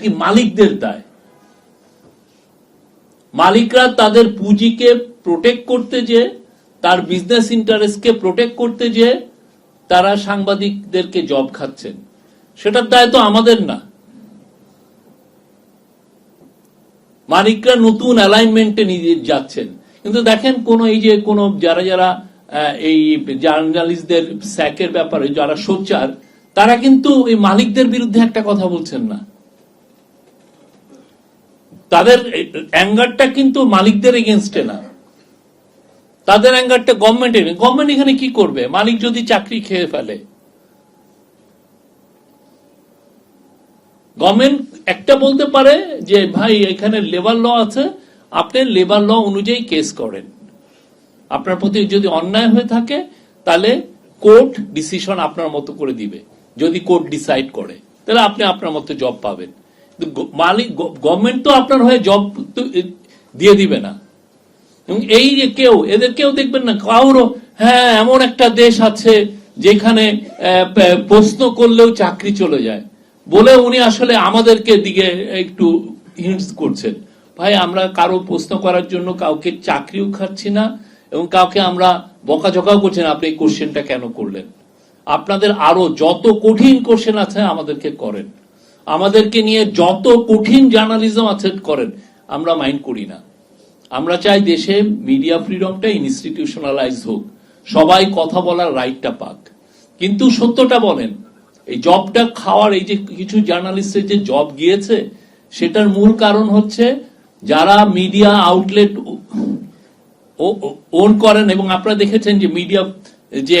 কি মালিকদের দায়? মালিকরা তাদের পুঁজিকে প্রোটেক্ট করতে যে, তার বিজনেস ইন্টারেস্টকে প্রোটেক্ট করতে যে, তারা সাংবাদিকদেরকে জব খাচ্ছেন। সেটার দায় তো আমাদের না। মালিকরা নতুন অ্যালাইনমেন্টে নিয়ে যাচ্ছেন। কিন্তু দেখেন কোন এই যে কোন যারা যারা এই জার্নালিস্টদের স্যাকের ব্যাপারে যারা সোচ্চার, তারা কিন্তু এই মালিকদের বিরুদ্ধে একটা কথা বলছেন না। তাদের অ্যাঙ্গারটা কিন্তু মালিকদের এগেনস্টে না। তাদের অ্যাঙ্গারটা গভর্নমেন্টের গভর্নমেন্ট এখানে কি করবে? মালিক যদি চাকরি খেয়ে ফেলে। গভর্নমেন্ট একটা বলতে পারে যে, ভাই, এখানে লেবার ল আছে। আপনি লেবার ল অনুযায়ী কেস করেন। আপনার প্রতি যদি অন্যায় হয়ে থাকে, তাহলে কোর্ট ডিসিশন আপনার মতো করে দিবে। যদি কোর্ট ডিসাইড করে, তাহলে আপনি আপনার মতো জব পাবেন। মালিক গভর্নমেন্ট তো আপনার হয়ে জব দিয়ে দিবে না। এবং এই যে কেউ, এদের কেউ দেখবেন না, কারও হ্যাঁ এমন একটা দেশ আছে যেখানে প্রশ্ন করলেও চাকরি চলে যায়। বলে উনি আসলে আমাদেরকে দিকে একটু হিন্টস করছেন। ভাই, আমরা কারও প্রশ্ন করার জন্য কাউকে চাকরিও খাচ্ছি না এবং কাউকে আমরা বকাঝকাও করছি না। আপনি এই কোশ্চেনটা কেন করলেন? আপনাদের আরও যত কঠিন কোশ্চেন আছে আমাদেরকে করেন। আমাদেরকে নিয়ে যত কঠিন জার্নালিজম আছে করেন, আমরা মাইন্ড করি না। আমরা চাই দেশে মিডিয়া ফ্রিডমটা ইনস্টিটিউশনালাইজ হোক। সবাই কথা বলার রাইটটা পাক। কিন্তু সত্যটা বলেন, এই জবটা খাওয়ার এই যে কিছু জার্নালিস্টের যে জব গিয়েছে, সেটার মূল কারণ হচ্ছে যারা মিডিয়া আউটলেট ওন করেন এবং আপনারা দেখেছেন যে মিডিয়া যে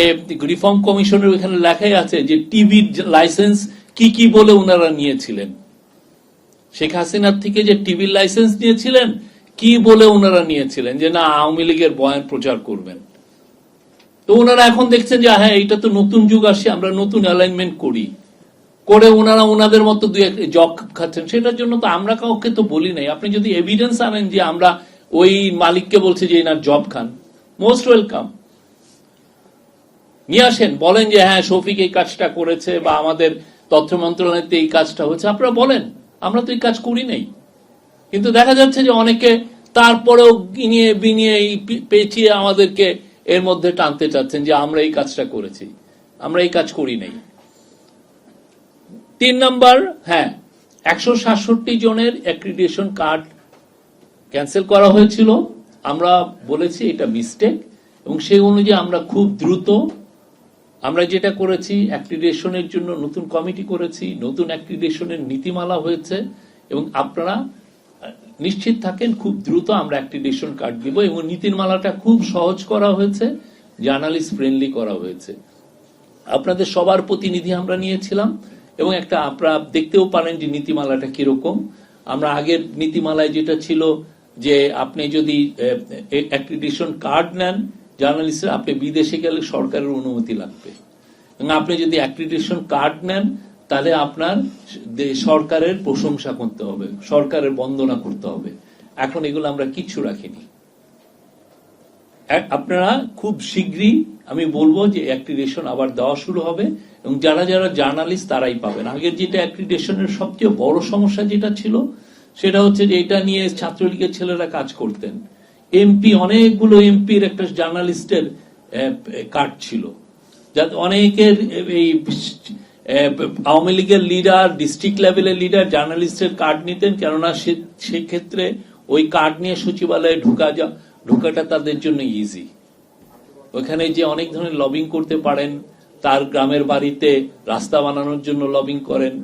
রিফর্ম কমিশনের ওখানে লেখাই আছে যে টিভির লাইসেন্স কি কি বলে ওনারা নিয়েছিলেন? শেখ হাসিনার থেকে যে টিভির লাইসেন্স নিয়েছিলেন, কি বলে ওনারা নিয়েছিলেন? যে না, আওয়ামী লীগের বয়ান প্রচার করবেন। তো ওনারা এখন দেখছেন যে হ্যাঁ এটা তো নতুন যুগ আসছে আমরা নতুন অ্যালাইনমেন্ট করি। করে ওনারা ওনাদের মতো দুই এক জব খাচ্ছেন। সেটার জন্য তো আমরা কাউকে তো বলি নাই। আপনি যদি এভিডেন্স আনেন যে আমরা ওই মালিককে বলছি যে এনার জব খান মোস্ট ওয়েলকাম নিয়ে আসেন, বলেন যে হ্যাঁ শফিক এই কাজটা করেছে বা আমাদের তথ্য মন্ত্রণালয়তে এই কাজটা হচ্ছে আপনারা বলেন, আমরা তো এই কাজ করি নাই। কিন্তু দেখা যাচ্ছে যে অনেকে তারপরেও গিনিয়ে বিনিয়ে পেঁচিয়ে আমাদেরকে এর মধ্যে টানতে চাচ্ছেন যে আমরা এই কাজটা করেছি। আমরা এই কাজ করি নাই। তিন নম্বর হ্যাঁ একশো সাতষট্টি জনের অ্যাক্রিডিয়েশন কার্ড ক্যান্সেল করা হয়েছিল। আমরা বলেছি এটা মিস্টেক এবং সেই অনুযায়ী আমরা খুব দ্রুত আমরা যেটা করেছি অ্যাক্রিডেশনের জন্য নতুন কমিটি করেছি, নতুন অ্যাক্রিডেশনের নীতিমালা হয়েছে, এবং আপনারা নিশ্চিত থাকেন খুব দ্রুত আমরা অ্যাক্রিডেশন কার্ড দিব, এবং নীতিমালাটা খুব সহজ করা হয়েছে জার্নালিস্ট ফ্রেন্ডলি করা হয়েছে। আপনাদের সবার প্রতিনিধি আমরা নিয়েছিলাম, এবং একটা আপনারা দেখতেও পারেন যে নীতিমালাটা কীরকম। আমরা আগের নীতিমালায় যেটা ছিল যে আপনি যদি অ্যাক্রিডিশন কার্ড নেন জার্নালিস্টের, আপনি বিদেশে গেলে সরকারের অনুমতি লাগবে। এবং আপনি যদি অ্যাক্রিডিশন কার্ড নেন, তাহলে আপনার সরকারের প্রশংসা করতে হবে, সরকারের বন্দনা করতে হবে। এখন এগুলো আমরা কিচ্ছু রাখিনি। আপনারা খুব শীঘ্রই, আমি বলব যে অ্যাক্রিডেশন আবার দেওয়া শুরু হবে, এবং যারা যারা জার্নালিস্ট তারাই পাবেন। আগের যেটা অ্যাক্রিডেশনের সবচেয়ে বড় সমস্যা যেটা ছিল, সেটা হচ্ছে যে এটা নিয়ে ছাত্রলীগের ছেলেরা কাজ করতেন। এমপি অনেকগুলো এমপির একটা জার্নালিস্টের কার্ড ছিল। যাতে অনেকের এই আওয়ামী লীগের লিডার, ডিস্ট্রিক্ট লেভেলের লিডার, জার্নালিস্টের কার্ড নিতেন, কেননা সেক্ষেত্রে ওই কার্ড নিয়ে সচিবালয়ে ঢুকা যা, ঢোকাটা তাদের জন্য ইজি ওখানে যে অনেক ধরনের লবিং করতে পারেন, তার গ্রামের বাড়িতে রাস্তা বানানোর জন্য লবিং করেন,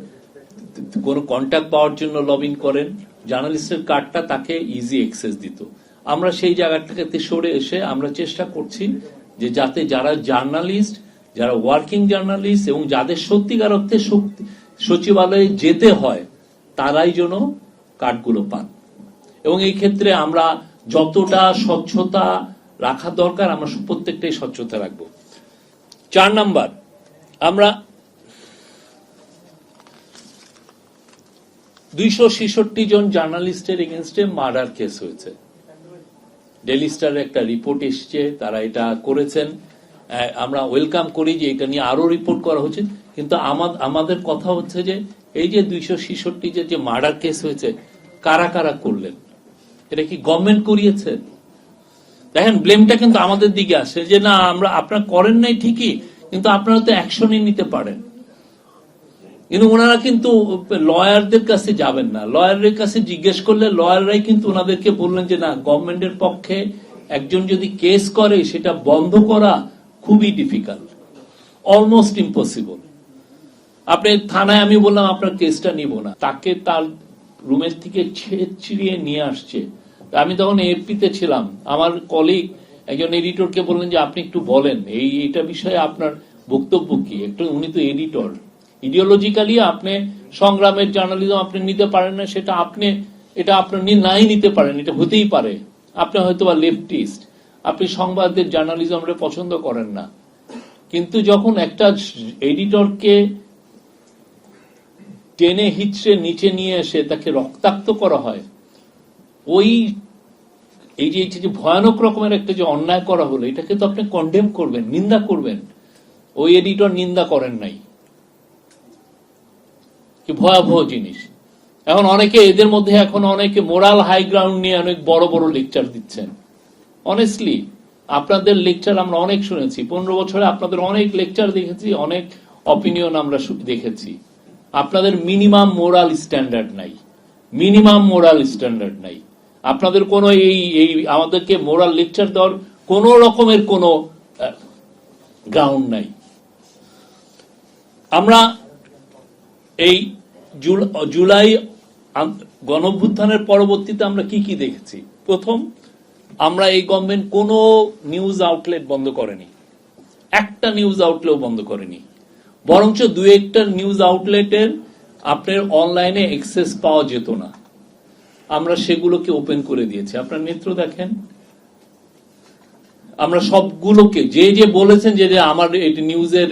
কোনো কন্ট্যাক্ট পাওয়ার জন্য লবিং করেন, জার্নালিস্টের কার্ডটা তাকে ইজি অ্যাক্সেস দিত। আমরা সেই জায়গাটাকে সরে এসে আমরা চেষ্টা করছি যে যাতে যারা জার্নালিস্ট, যারা ওয়ার্কিং জার্নালিস্ট এবং যাদের সত্যিকার অর্থে সচিবালয়ে যেতে হয়, তারাই যেন কার্ডগুলো পান। এবং এই ক্ষেত্রে আমরা যতটা স্বচ্ছতা রাখা দরকার, আমরা প্রত্যেকটাই স্বচ্ছতা রাখব। চার নাম্বার, আমরা দুইশো ছেষট্টি জন জার্নালিস্টের এগেনস্টে মার্ডার কেস হয়েছে। ডেলি স্টার একটা রিপোর্ট এসছে, তারা এটা করেছেন। আমরা ওয়েলকাম করি যে এটা নিয়ে আরও রিপোর্ট করা হচ্ছে কিন্তু আমাদের কথা হচ্ছে যে, এই যে দুইশো ছেষট্টি যে মার্ডার কেস হয়েছে, কারা কারা করলেন? এটা কি গভর্নমেন্ট করিয়েছে? দেখেন ব্লেমটা কিন্তু আমাদের দিকে আসে যে, না, আমরা, আপনারা করেন নাই ঠিকই, কিন্তু আপনারা তো অ্যাকশনই নিতে পারেন। কিন্তু ওনারা কিন্তু লয়ারদের কাছে যাবেন না। লয়ারের কাছে জিজ্ঞেস করলে লয়াররাই কিন্তু ওনাদেরকে বললেন যে, না গভর্নমেন্টের পক্ষে একজন যদি কেস করে, সেটা বন্ধ করা খুবই ডিফিকাল্ট অলমোস্ট ইম্পসিবল আপনি থানায় আমি বললাম, আপনার কেসটা নিব না। তাকে তার রুমের থেকে ছিঁড়িয়ে নিয়ে আসছে। আমি তখন এপিতে ছিলাম। আমার কলিগ একজন এডিটরকে বললেন যে, আপনি একটু বলেন, এই, এটা বিষয়ে আপনার বক্তব্য কি? একটু উনি তো এডিটর ইডিওলজিক্যালি আপনি সংগ্রামের জার্নালিজম আপনি নিতে পারেন না, সেটা আপনি, এটা আপনার নি- নাই নিতে পারেন, এটা হতেই পারে। আপনি হয়তো বা লেফটিস্ট আপনি সংবাদের জার্নালিজমটা পছন্দ করেন না। কিন্তু যখন একটা এডিটরকে টেনে হিচড়ে নিচে নিয়ে এসে তাকে রক্তাক্ত করা হয়, ওই, এই যে যে ভয়ানক রকমের একটা যে অন্যায় করা হলো, এটাকে তো আপনি কন্ডেম করবেন, নিন্দা করবেন। ওই এডিটর নিন্দা করেন নাই। ভয়াবহ জিনিস। এখন অনেকে এদের মধ্যে এখন অনেকে মোরাল হাই গ্রাউন্ড নিয়ে অনেক বড় বড় লেকচার দিচ্ছেন। অনেস্টলি আপনাদের লেকচার আমরা অনেক শুনেছি। পনেরো বছরে আপনাদের অনেক লেকচার দেখেছি, অনেক অপিনিয়ন আমরা দেখেছি। আপনাদের মিনিমাম মোরাল স্ট্যান্ডার্ড নাই। মিনিমাম মোরাল স্ট্যান্ডার্ড নাই। আপনাদের কোনো এই এই আমাদেরকে মোরাল লেকচার দেওয়ার কোন রকমের কোনো গ্রাউন্ড নাই। আমরা এই জুলাই গণভ্যুত্থানের পরবর্তীতে আমরা কি কি দেখেছি? প্রথম, আমরা এই গভর্নমেন্ট কোনো নিউজ আউটলেট বন্ধ করেনি। একটা নিউজ আউটলেট বন্ধ করেনি। বরঞ্চ দু একটা নিউজ আউটলেটের আপনার অনলাইনে এক্সেস পাওয়া যেত না। আমরা সেগুলোকে ওপেন করে দিয়েছি। আপনার নেত্র দেখেন। আমরা সবগুলোকে, যে যে বলেছেন যে আমার নিউজের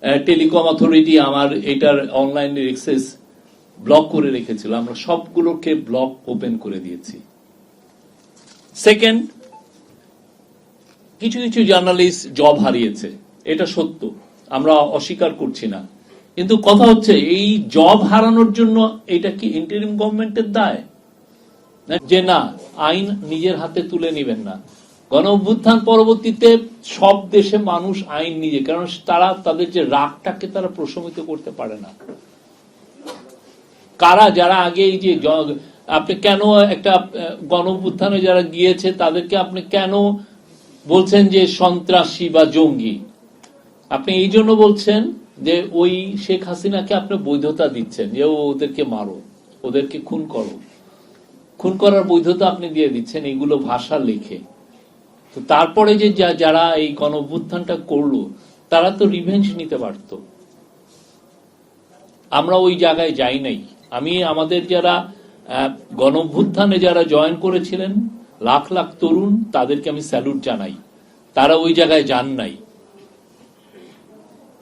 টেলিকম অথরিটি আমার এটার অনলাইনের এক্সেস ব্লক করে রেখেছিল। আমরা সবগুলোকে ব্লক ওপেন করে দিয়েছি। সেকেন্ড কিছু কিছু জার্নালিস্ট জব হারিয়েছে। এটা সত্য। আমরা অস্বীকার করছি না। কিন্তু কথা হচ্ছে, এই জব হারানোর জন্য এটা কি ইন্টারিম গভর্নমেন্টের দায়? যে না, আইন নিজের হাতে তুলে নেবেন না। গণ অভ্যুত্থান পরবর্তীতে সব দেশে মানুষ আইন নিজে, কারণ তারা তাদের যে রাগটাকে তারা প্রশমিত করতে পারে না। কারা যারা আগে এই যে আপনি কেন একটা গণ অভ্যুত্থানে যারা গিয়েছে, তাদেরকে আপনি কেন বলছেন যে সন্ত্রাসী বা জঙ্গি? আপনি এই জন্য বলছেন যে ওই শেখ হাসিনাকে আপনি বৈধতা দিচ্ছেন, যে ওদেরকে মারো, ওদেরকে খুন করো। খুন করার বৈধতা আপনি দিয়ে দিচ্ছেন, এইগুলো ভাষা লিখে। তো তারপরে যে যারা এই গণ অভ্যুত্থানটা করল, তারা তো রিভেঞ্জ নিতে পারত। আমরা ওই জায়গায় যাই নাই। আমি, আমাদের যারা গণ অভ্যুত্থানে যারা জয়েন করেছিলেন, লাখ লাখ তরুণ, তাদেরকে আমি স্যালুট জানাই। তারা ওই জায়গায় যান নাই।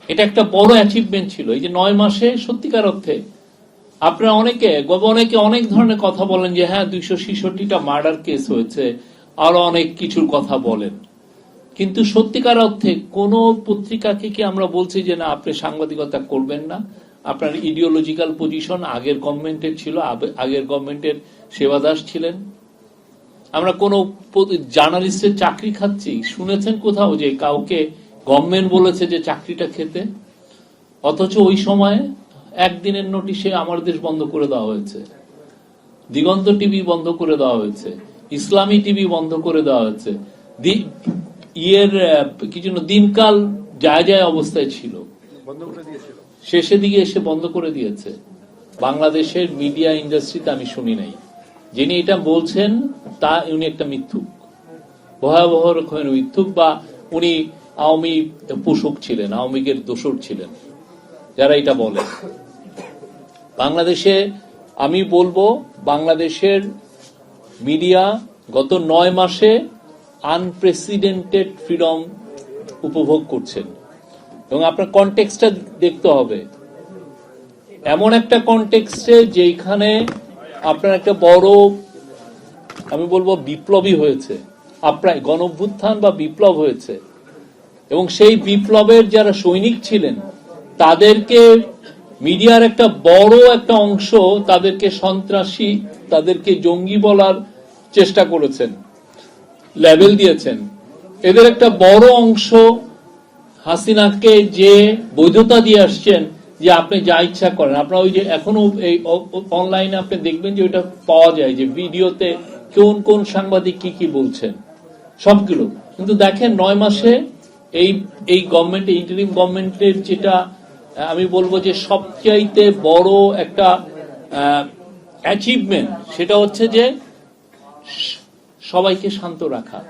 এটা একটা বড় অ্যাচিভমেন্ট ছিল। এই যে নয় মাসে, সত্যিকার অর্থে, আপনারা অনেকে অনেকে অনেক ধরনের কথা বলেন যে হ্যাঁ দুইশো ছেষট্টিটা মার্ডার কেস হয়েছে আরও অনেক কিছুর কথা বলেন। কিন্তু সত্যিকার অর্থে কোন পত্রিকাকে কি আমরা বলছি যে না, আপনি সাংবাদিকতা করবেন না? আপনার ইডিওলজিক্যাল পজিশন আগের গভর্নমেন্টের ছিল আগের গভর্নমেন্টের সেবাদাস ছিলেন। আমরা কোন জার্নালিস্টের চাকরি খাচ্ছি। শুনেছেন কোথাও যে কাউকে গভর্নমেন্ট বলেছে যে চাকরিটা খেতে? অথচ ওই সময়ে একদিনের নোটিশে আমার দেশ বন্ধ করে দেওয়া হয়েছে। দিগন্ত টিভি বন্ধ করে দেওয়া হয়েছে। ইসলামী টিভি বন্ধ করে দেওয়া হয়েছে। ইয়ের কি যেন দিনকাল যায় যায় অবস্থায় ছিল। শেষের দিকে এসে বন্ধ করে দিয়েছে। বাংলাদেশের মিডিয়া ইন্ডাস্ট্রিতে আমি শুনি নাই। যিনি এটা বলছেন তা উনি একটা মিথ্যুক। ভয়াবহ রকমের মিথ্যুক বা উনি আওয়ামী পোষক ছিলেন আওয়ামী লীগের দোসর ছিলেন যারা এটা বলে বাংলাদেশে আমি বলব বাংলাদেশের মিডিয়া গত নয় মাসে আনপ্রেসিডেন্টেড ফ্রিডম উপভোগ করছেন। এবং আপনার কনটেক্সটটা দেখতে হবে। এমন একটা কনটেক্সটে যেখানে আপনার একটা বড়, আমি বলব বিপ্লবী হয়েছে। আপনার গণভ্যুত্থান বা বিপ্লব হয়েছে। এবং সেই বিপ্লবের যারা সৈনিক ছিলেন, তাদেরকে মিডিয়ার একটা বড় একটা অংশ তাদেরকে সন্ত্রাসী তাদেরকে জঙ্গি বলার চেষ্টা করেছেন লেভেল দিয়েছেন। এদের একটা বড় অংশ হাসিনাকে যে বৈধতা দিয়ে আসছেন যে আপনি যা ইচ্ছা করেন। আপনার ওই যে এখনও এই অনলাইনে আপনি দেখবেন যে ওইটা পাওয়া যায় যে ভিডিওতে কোন কোন সাংবাদিক কি কি বলছেন। সবগুলো। কিন্তু দেখেন নয় মাসে এই এই গভর্নমেন্ট ইন্টারিম গভর্নমেন্টের যেটা, আমি বলব যে সবচাইতে বড় একটা অ্যাচিভমেন্ট সেটা হচ্ছে যে সবাইকে শান্ত রাখা।